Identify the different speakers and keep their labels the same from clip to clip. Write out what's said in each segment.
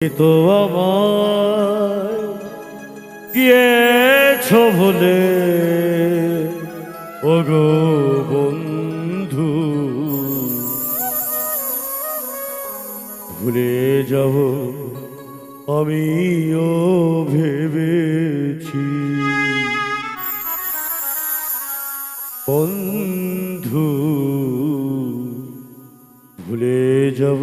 Speaker 1: তো আমার গিয়েছ ভুলে ও গো বন্ধু ভুলে যাব আমিও ভেবেছি। বন্ধু ভুলে যাব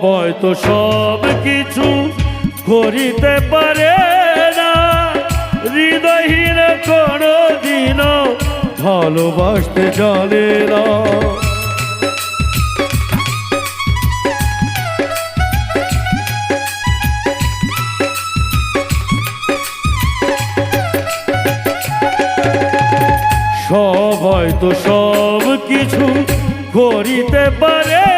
Speaker 1: সবাই তো সব কিছু করিতে পারে না। হৃদয়হীন কোনো দিন ভালোবাসতে জানে না। সবাই তো সব কিছু করিতে পারে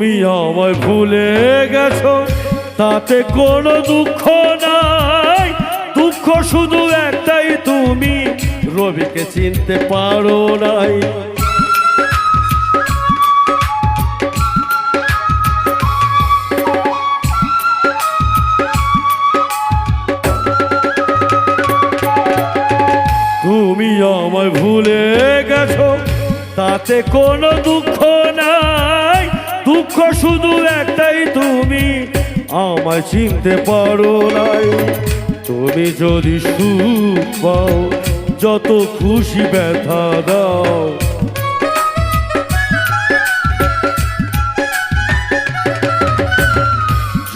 Speaker 1: তুমি আমায় ভুলে গেছো। তাতে কোনো দুঃখ নাই। দুঃখ শুধু একটাই, তুমি রবিকে চিনতে পারো নাই। তুমি আমায় ভুলে গেছো। তাতে কোনো দুঃখ নাই। দুঃখ শুধু একটাই তুমি। আমায় চিনতে পারো নাই। তুমি যদি সুখ পাও, যত খুশি ব্যথা দাও।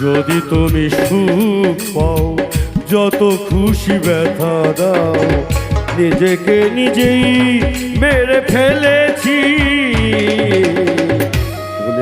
Speaker 1: যদি তুমি সুখ পাও, যত খুশি ব্যথা দাও। নিজেকে নিজেই মেরে ফেলেছি।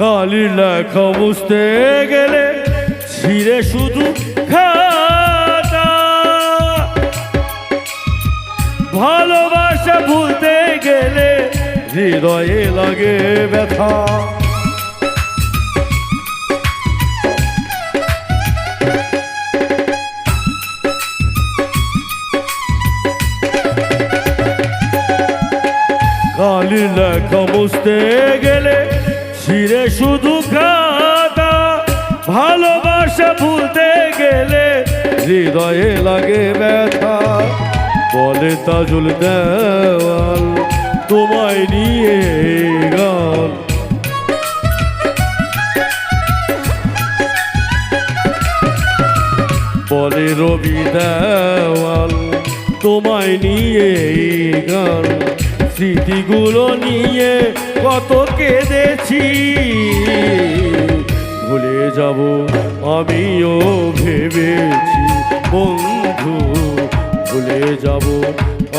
Speaker 1: কালি লেখা বুঝতে গেলে ছিঁড়ে শুধু ভালোবাসা ভুলতে গেলে হৃদয়ে লাগে ব্যথা। কালি লেখা বুঝতে গেলে ছিঁড়ে শুধু খাতা ভালোবাসা ভুলতে গেলে হৃদয়ে লাগে ব্যথা। বলে তাজুল দেওয়াল, তোমায় নিয়ে গান। বলে রবি দেওয়াল, তোমায় নিয়ে গান। স্মৃতিগুলো নিয়ে কত কেঁদেছি ভুলে যাব আমিও ভেবেছি, বন্ধু, ভুলে যাব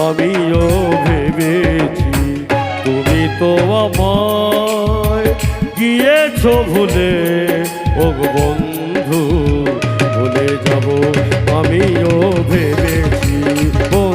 Speaker 1: আমিও ভেবেছি। তুমি তো আমায় গিয়েছো ভুলে ও বন্ধু, ভুলে যাব আমিও ভেবেছি, বন্ধু।